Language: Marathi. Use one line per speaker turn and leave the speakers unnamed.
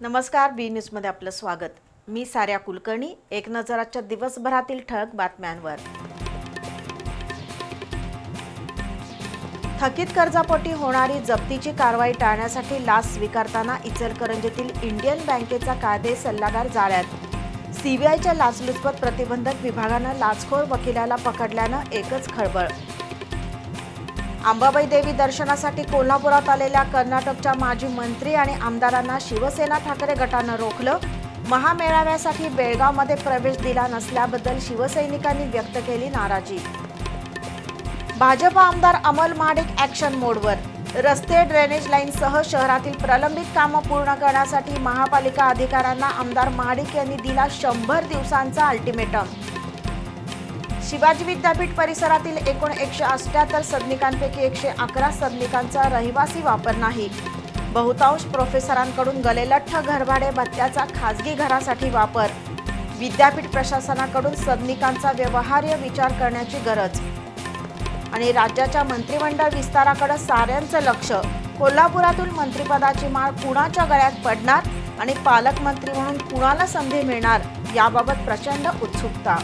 नमस्कार बी न्यूजमध्ये आपलं स्वागत. मी साऱ्या कुलकर्णी एक नजराच्या दिवसभरातील ठळक बातम्यांवर. थकीत कर्जापोटी होणारी जप्तीची कारवाई टाळण्यासाठी लाच स्वीकारताना इचलकरंजीतील इंडियन बँकेचा कायदे सल्लागार जाळ्यात. सीबीआयच्या लाचलुचपत प्रतिबंधक विभागानं लाचखोर वकिलाला पकडल्यानं एकच खळबळ. अंबाबाई देवी दर्शनासाठी कोल्हापुरात आलेल्या कर्नाटकच्या माजी मंत्री आणि आमदारांना शिवसेना ठाकरे गटानं रोखलं. महामेळाव्यासाठी बेळगावमध्ये प्रवेश दिला नसल्याबद्दल शिवसैनिकांनी व्यक्त केली नाराजी. भाजप आमदार अमल महाडिक ॲक्शन मोडवर रस्ते ड्रेनेज लाईनसह शहरातील प्रलंबित कामं पूर्ण करण्यासाठी महापालिका अधिकाऱ्यांना आमदार महाडिक यांनी दिला शंभर दिवसांचा अल्टिमेटम शिवाजी विद्यापीठ परिसरातील एकूण एकशे अठ्याहत्तर सदनिकांपैकी एकशे अकरा सदनिकांचा रहिवासी वापर नाही. बहुतांश प्रोफेसरांकडून गलेलठ्ठ घरभाडे भत्त्याचा खाजगी घरासाठी वापर. विद्यापीठ प्रशासनाकडून सदनिकांचा व्यवहार्य विचार करण्याची गरज. आणि राज्याच्या मंत्रिमंडळ विस्ताराकडे साऱ्यांचं लक्ष. कोल्हापुरातून मंत्रिपदाची माळ कुणाच्या गळ्यात पडणार? आणि पालकमंत्री म्हणून कुणाला संधी मिळणार? याबाबत प्रचंड उत्सुकता.